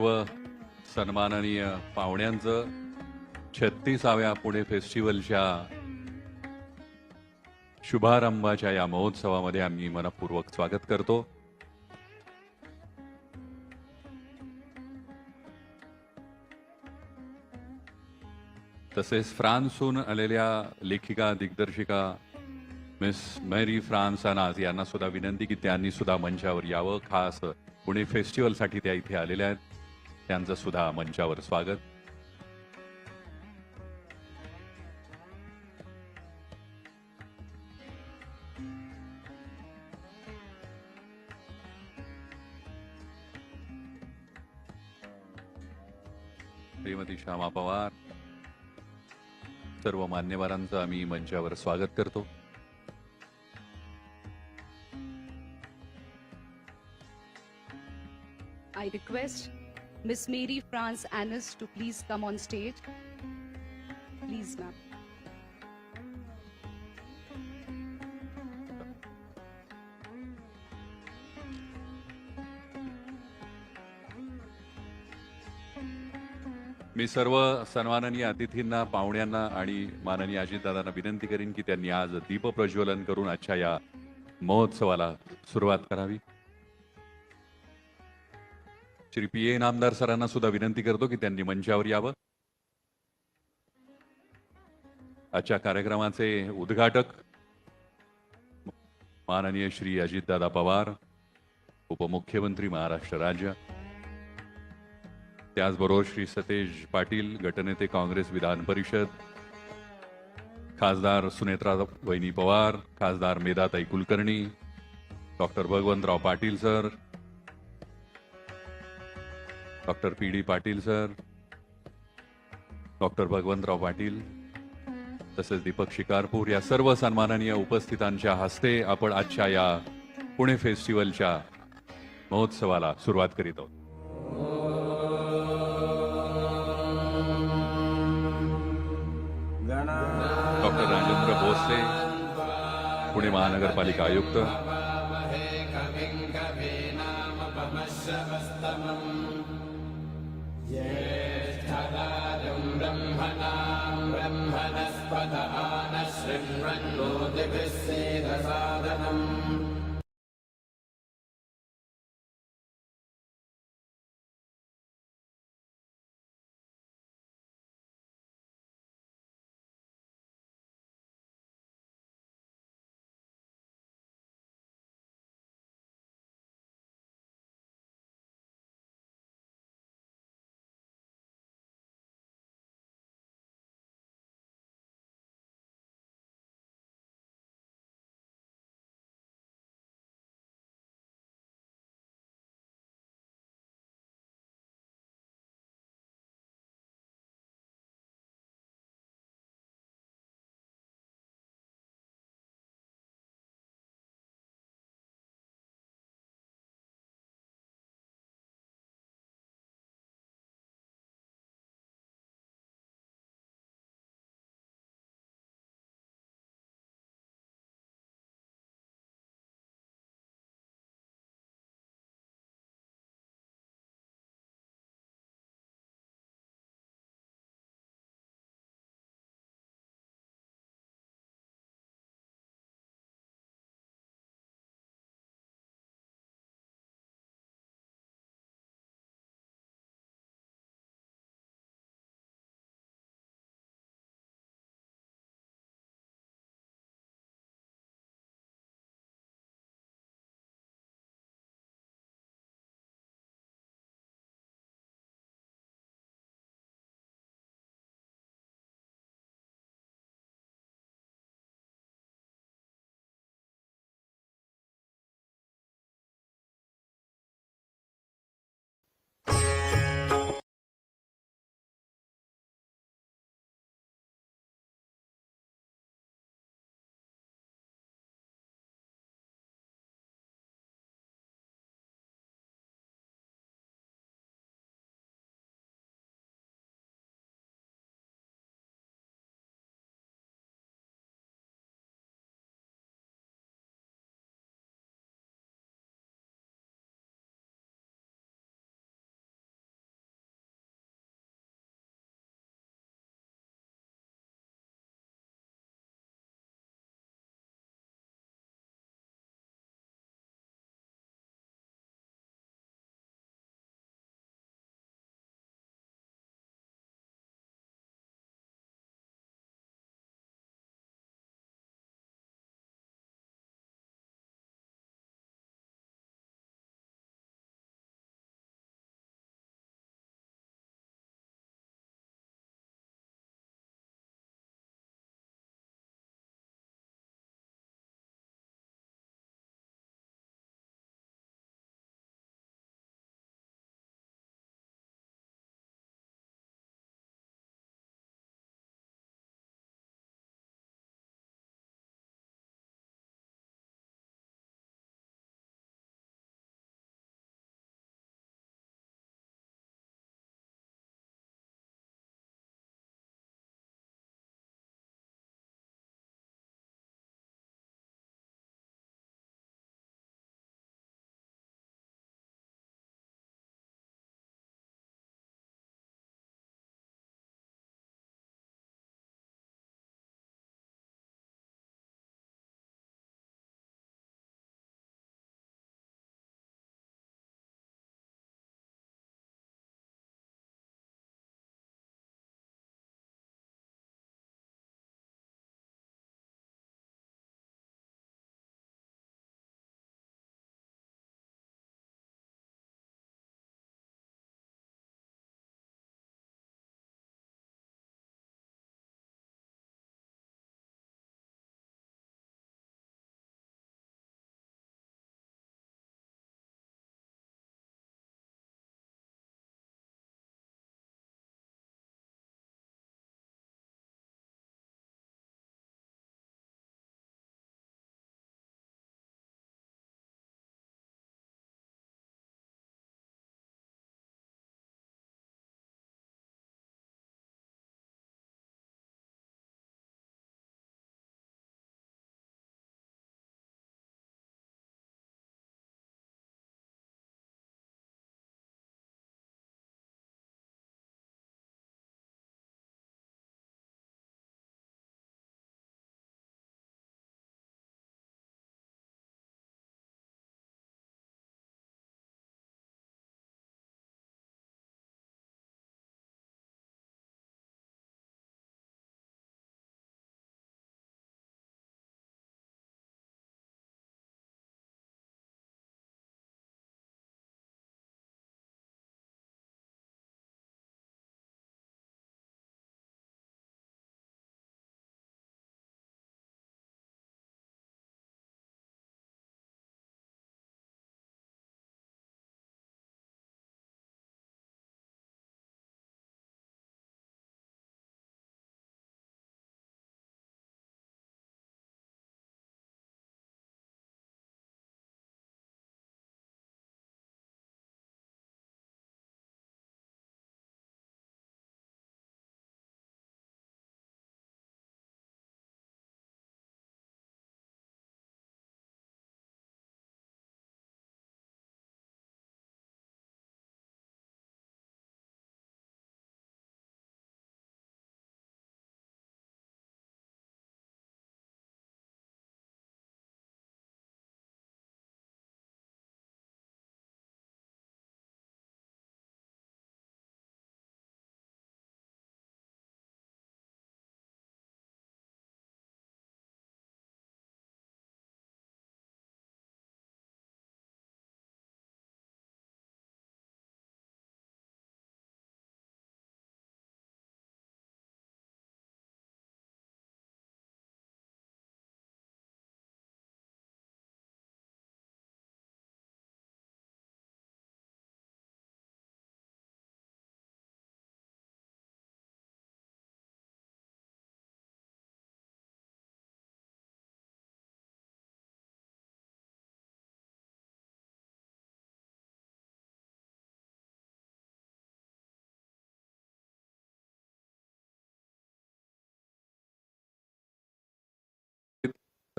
व सन्माननीय पाहुण्यांचं छत्तीसाव्या पुणे फेस्टिवलच्या शुभारंभाच्या या महोत्सवामध्ये आम्ही मनपूर्वक स्वागत करतो. तसेच फ्रान्सहून आलेल्या लेखिका दिग्दर्शिका मिस मेरी फ्रान्स अनाज यांना सुद्धा विनंती की त्यांनी सुद्धा मंचावर यावं. खास पुणे फेस्टिवलसाठी त्या इथे आलेल्या आहेत. त्यांचं सुद्धा मंचावर स्वागत. श्रीमती श्यामा पवार सर्व मान्यवरांचं आम्ही मंचावर स्वागत करतो. I request Miss Mary France Annis to please come on stage. Please, ma'am. मी सर्व सन्माननीय अतिथींना पाहुण्यांना आणि माननीय अजितदादांना विनंती करीन की त्यांनी आज दीप प्रज्वलन करून आजच्या या महोत्सवाला सुरुवात करावी श्री पी ए नामदार सरांना सुद्धा विनंती करतो की त्यांनी मंचावर यावं. आजच्या कार्यक्रमाचे उद्घाटक माननीय श्री अजितदादा पवार उपमुख्यमंत्री महाराष्ट्र राज्य त्याचबरोबर श्री सतेज पाटील गटनेते काँग्रेस विधान परिषद खासदार सुनेत्रा वहिनी पवार खासदार मेधाताई Kulkarni doctor Bhagwantrao Patil sir doctor P D Patil sir. Doctor Bhagwantrao Patil तसेच दीपक शिकारपूर या सर्व सन्माननीय उपस्थितांच्या हस्ते आपण आजच्या या पुणे फेस्टिवलच्या महोत्सवाला सुरुवात करीत आहोत. डॉक्टर राजेंद्र भोसले पुणे महानगरपालिका आयुक्त. ज्येष्ठदाजम् ब्रह्मणाम् ब्रह्मणस्पद आनशृण्वन्नोतिभिः सेदसादनम्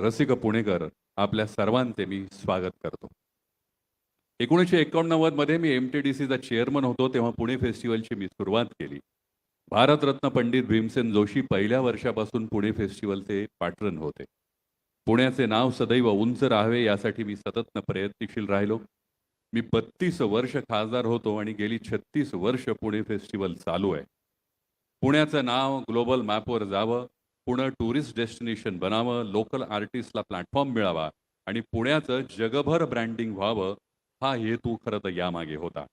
रसिक पुणेकर आपल्या सर्वांचे मी स्वागत करतो. एकोणीसशे एकोणनव्वदमध्ये मी एम टी डी सीचा चेअरमन होतो तेव्हा पुणे फेस्टिवलची मी सुरुवात केली. भारतरत्न पंडित भीमसेन जोशी पहिल्या वर्षापासून पुणे फेस्टिवलचे पॅटर्न होते. पुण्याचे नाव सदैव उंच राहावे यासाठी मी सततनं प्रयत्नशील राहिलो. मी बत्तीस वर्ष खासदार होतो आणि गेली छत्तीस वर्ष पुणे फेस्टिवल चालू आहे. पुण्याचं नाव ग्लोबल मॅपवर जावं पुणं टुरिस्ट डेस्टिनेशन बनावं लोकल आर्टिस्टला प्लॅटफॉर्म मिळावा आणि पुण्याचं जगभर ब्रँडिंग व्हावं हा हेतू खरं तर यामागे होता.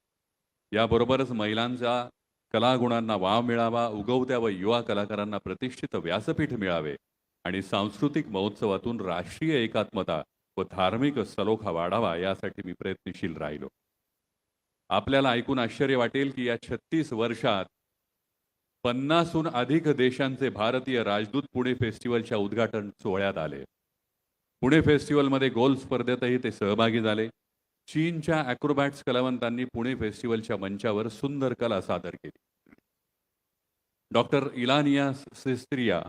याबरोबरच महिलांच्या कलागुणांना वाव मिळावा उगवत्या व युवा कलाकारांना प्रतिष्ठित व्यासपीठ मिळावे आणि सांस्कृतिक महोत्सवातून राष्ट्रीय एकात्मता व धार्मिक सलोखा वाढावा यासाठी मी प्रयत्नशील राहिलो. आपल्याला ऐकून आश्चर्य वाटेल की या छत्तीस वर्षात पन्नासहून अधिक देशांचे भारतीय राजदूत पुणे फेस्टिवलच्या उद्घाटन सोहळ्यात आले. पुणे फेस्टिवलमध्ये गोल स्पर्धेतही ते सहभागी झाले. चीनच्या अॅक्रोबॅट्स कलावंतांनी पुणे फेस्टिवलच्या मंचावर सुंदर कला सादर केली. डॉक्टर इलानिया सिस्त्रिया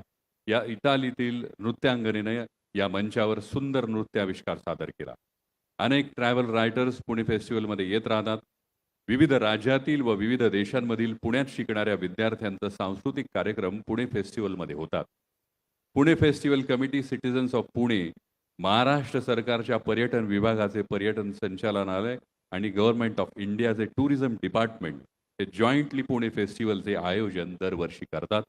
या इटालीतील नृत्यांगनेने या मंचावर सुंदर नृत्याविष्कार सादर केला. अनेक ट्रॅव्हल रायटर्स पुणे फेस्टिवलमध्ये येत राहतात. विविध राज्यातील व विविध देशांमधील पुण्यात शिकणाऱ्या विद्यार्थ्यांचा सांस्कृतिक कार्यक्रम पुणे फेस्टिवलमध्ये होतात. Pune festival committee citizens of Pune Maharashtra सरकारच्या पर्यटन विभागाचे पर्यटन संचालनालय आणि गव्हर्नमेंट ऑफ इंडियाचे टुरिझम डिपार्टमेंट हे जॉईंटली पुणे फेस्टिवलचे आयोजन दरवर्षी करतात.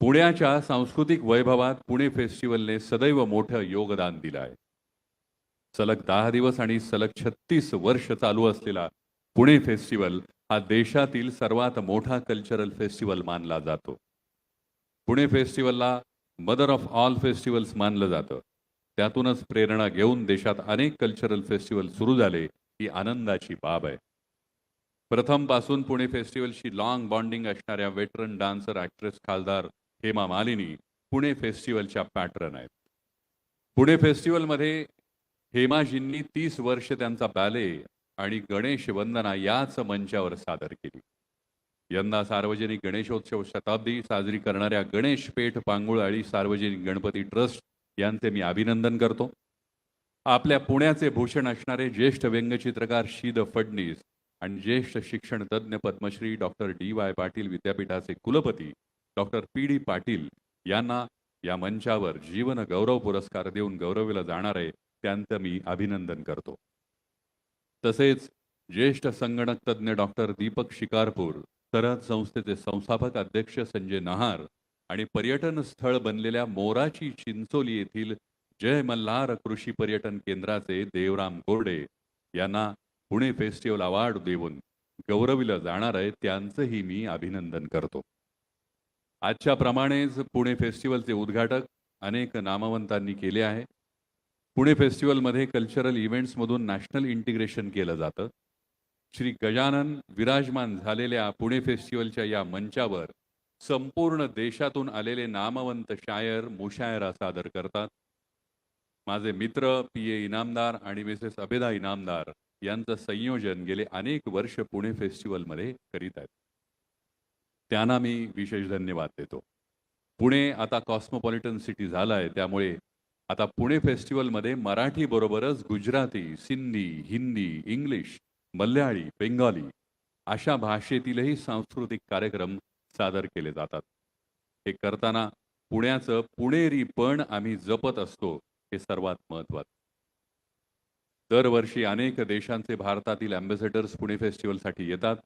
पुण्याच्या सांस्कृतिक वैभवात पुणे फेस्टिवलने सदैव मोठं योगदान दिलं आहे सलग दहा दिवस आणि सलग छत्तीस वर्ष चालू असलेला पुणे फेस्टिवल हा देशातील सर्वात मोठा कल्चरल फेस्टिवल मानला जातो. पुणे फेस्टिवलला मदर ऑफ ऑल फेस्टिवल्स मानलं जातं. त्यातूनच प्रेरणा घेऊन देशात अनेक कल्चरल फेस्टिवल सुरू झाले ही आनंदाची बाब आहे. प्रथमपासून पुणे फेस्टिवलशी लॉंग बॉन्डिंग असणाऱ्या वेटरन डान्सर ॲक्ट्रेस खासदार हेमा मालिनी पुणे फेस्टिवलच्या पॅटर्न आहेत. पुणे फेस्टिवलमध्ये हेमाजींनी तीस वर्ष त्यांचा बॅले आणि गणेश वंदना याच मंचावर सादर केली. यंदा सार्वजनिक गणेशोत्सव शताब्दी साजरी करणाऱ्या गणेश पेठ पांगुळाळी सार्वजनिक गणपती ट्रस्ट यांचे मी अभिनंदन करतो. आपल्या पुण्याचे भूषण असणारे ज्येष्ठ व्यंगचित्रकार शीद फडणीस आणि ज्येष्ठ शिक्षण तज्ज्ञ Padmashri doctor D Y Patil विद्यापीठाचे कुलपती डॉक्टर पी डी पाटील यांना या मंचावर जीवन गौरव पुरस्कार देऊन गौरविला जाणार आहे त्यांचं मी अभिनंदन करतो. तसेच ज्येष्ठ संगणक तज्ज्ञ डॉक्टर दीपक शिकारपूर सरहद संस्थेचे संस्थापक अध्यक्ष संजय नहार आणि पर्यटन स्थळ बनलेल्या मोराची चिंचोली येथील जय मल्हार कृषी पर्यटन केंद्राचे देवराम गोरडे यांना पुणे फेस्टिवल अवॉर्ड देऊन गौरविलं जाणार आहे त्यांचंही मी अभिनंदन करतो. आजच्या प्रमाणेच पुणे फेस्टिवलचे उद्घाटक अनेक नामवंतांनी केले आहे. पुणे फेस्टिवलमध्ये कल्चरल इव्हेंट्समधून नॅशनल इंटिग्रेशन केलं जातं. श्री गजानन विराजमान झालेल्या पुणे फेस्टिवलच्या या मंचावर संपूर्ण देशातून आलेले नामवंत शायर मुशायरा सादर करतात. माझे मित्र पी ए इनामदार आणि मिसेस अबेदा इनामदार यांचं संयोजन गेले अनेक वर्ष पुणे फेस्टिवलमध्ये करीत आहेत. त्यांना मी विशेष धन्यवाद देतो. पुणे आता कॉस्मोपॉलिटन सिटी झालं आहे त्यामुळे आता पुणे फेस्टिवलमध्ये मराठी बरोबरच गुजराती सिंधी हिंदी इंग्लिश मल्याळी बेंगाली अशा भाषेतीलही सांस्कृतिक कार्यक्रम सादर केले जातात. हे करताना पुण्याचं पुणेरी पण आम्ही जपत असतो हे सर्वात महत्वाचं दरवर्षी अनेक देशांचे भारतातील अँबॅसेडर्स पुणे फेस्टिवलसाठी येतात.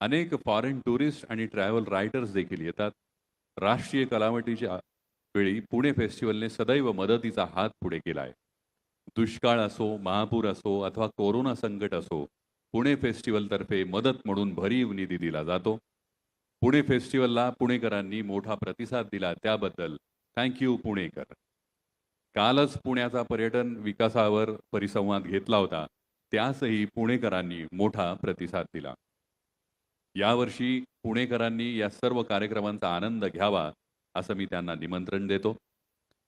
अनेक फॉरेन टुरिस्ट आणि ट्रॅव्हल रायटर्स देखील येतात. राष्ट्रीय कलावटीच्या वेळी पुणे फेस्टिवलने सदैव मदतीचा हात पुढे केला आहे दुष्काळ असो महापूर असो अथवा कोरोना संकट असो पुणे फेस्टिवलतर्फे मदत म्हणून भरीव निधी दिला जातो. पुणे फेस्टिवलला पुणेकरांनी मोठा प्रतिसाद दिला त्याबद्दल थँक्यू पुणेकर. कालच पुण्याचा पर्यटन विकासावर परिसंवाद घेतला होता त्यासही पुणेकरांनी मोठा प्रतिसाद दिला. यावर्षी पुणेकरांनी या सर्व कार्यक्रमांचा आनंद घ्यावा असं मी त्यांना निमंत्रण देतो.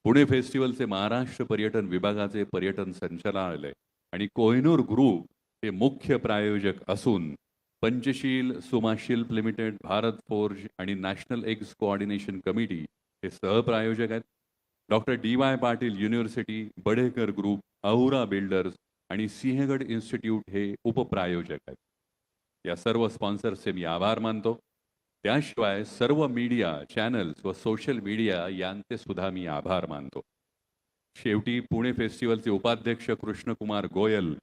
पुणे फेस्टिवलचे महाराष्ट्र पर्यटन विभागाचे पर्यटन संचालनालय आणि कोहिनूर ग्रुप हे मुख्य प्रायोजक असून पंचशील सुमाशिल्प लिमिटेड भारत फोर्ज आणि नॅशनल एग्स कोऑर्डिनेशन कमिटी हे सहप्रायोजक आहेत. Doctor D Y Patil university Badekar group Ahura builders आणि सिंहगड इन्स्टिट्यूट हे उपप्रायोजक आहेत. या सर्व स्पॉन्सर्सचे मी आभार मानतो. त्याशिवाय सर्व मीडिया चॅनल्स व सोशल मीडिया यांचे सुद्धा मी आभार मानतो. शेवटी पुणे फेस्टिवलचे उपाध्यक्ष कृष्णकुमार गोयल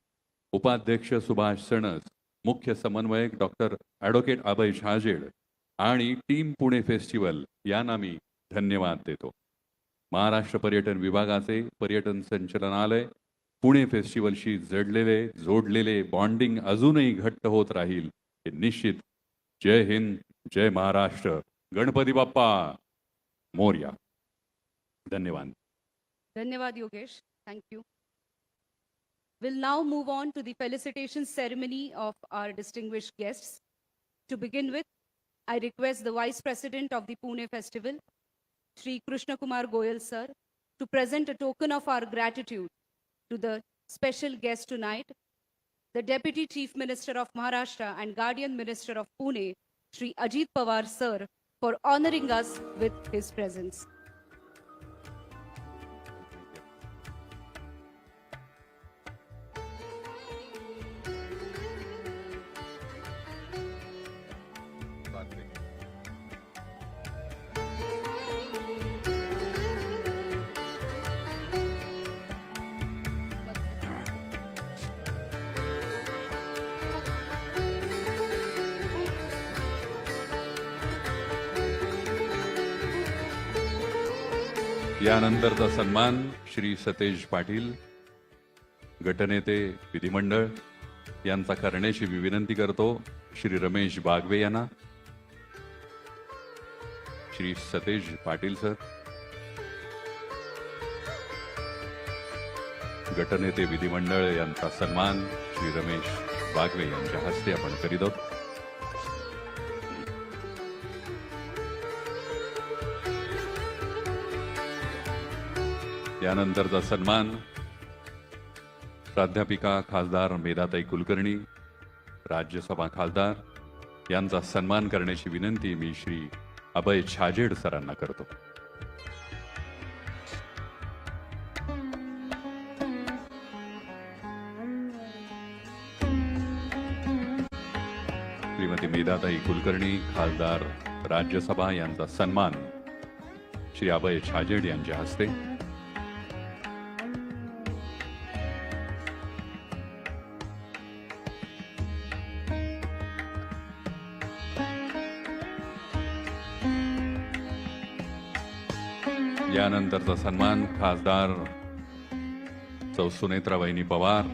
उपाध्यक्ष सुभाष सणस मुख्य समन्वयक डॉक्टर ॲडव्होकेट अभय झाजेड आणि टीम पुणे फेस्टिवल यांना मी धन्यवाद देतो. महाराष्ट्र पर्यटन विभागाचे पर्यटन संचालनालय पुणे फेस्टिवलशी जडलेले जोडलेले बॉन्डिंग अजूनही घट्ट होत राहील हे निश्चित. जय हिंद. जय महाराष्ट्र गणपती बाप्पा मोर्या धन्यवाद Dhanyavad Yogesh. Thank you. We'll now move on to the felicitation ceremony of our distinguished guests. To begin with, I request the Vice President of the Pune Festival, Sri Krishna Kumar Goyal sir, to present a token of our gratitude to the special guest tonight, the Deputy Chief Minister of Maharashtra and Guardian Minister of Pune, Sri Ajit Pawar sir, for honoring us with his presence. यानंतरचा सन्मान श्री सतेज पाटील गटनेते विधिमंडळ यांचा करण्याची मी विनंती करतो. श्री रमेश बागवे यांना Shri Satej Patil sir गटनेते विधिमंडळ यांचा सन्मान श्री रमेश बागवे यांच्या हस्ते आपण करीत आहोत. यानंतरचा सन्मान प्राध्यापिका खासदार मेधाताई कुलकर्णी राज्यसभा खासदार यांचा सन्मान करण्याची विनंती मी श्री अभय छाजेड सरांना करतो. श्रीमती मेधाताई कुलकर्णी खासदार राज्यसभा यांचा सन्मान श्री अभय छाजेड यांच्या हस्ते यानंतरचा सन्मान खासदार सौ सुनेत्रा वहिनी पवार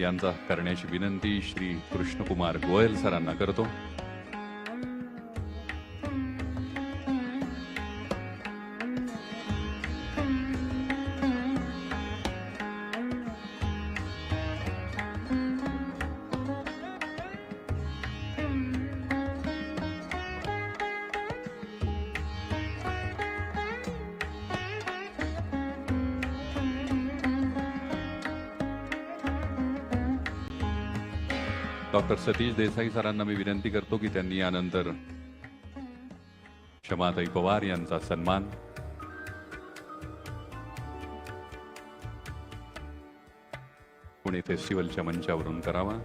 यांचा करण्याची विनंती श्री कृष्णकुमार गोयल सरांना करतो. डॉक्टर सतीश देसाई सरांना मी विनंती करतो की त्यांनी यानंतर क्षमाताई पवार यांचा सन्मान पुणे फेस्टिवलच्या मंचावरून करावा.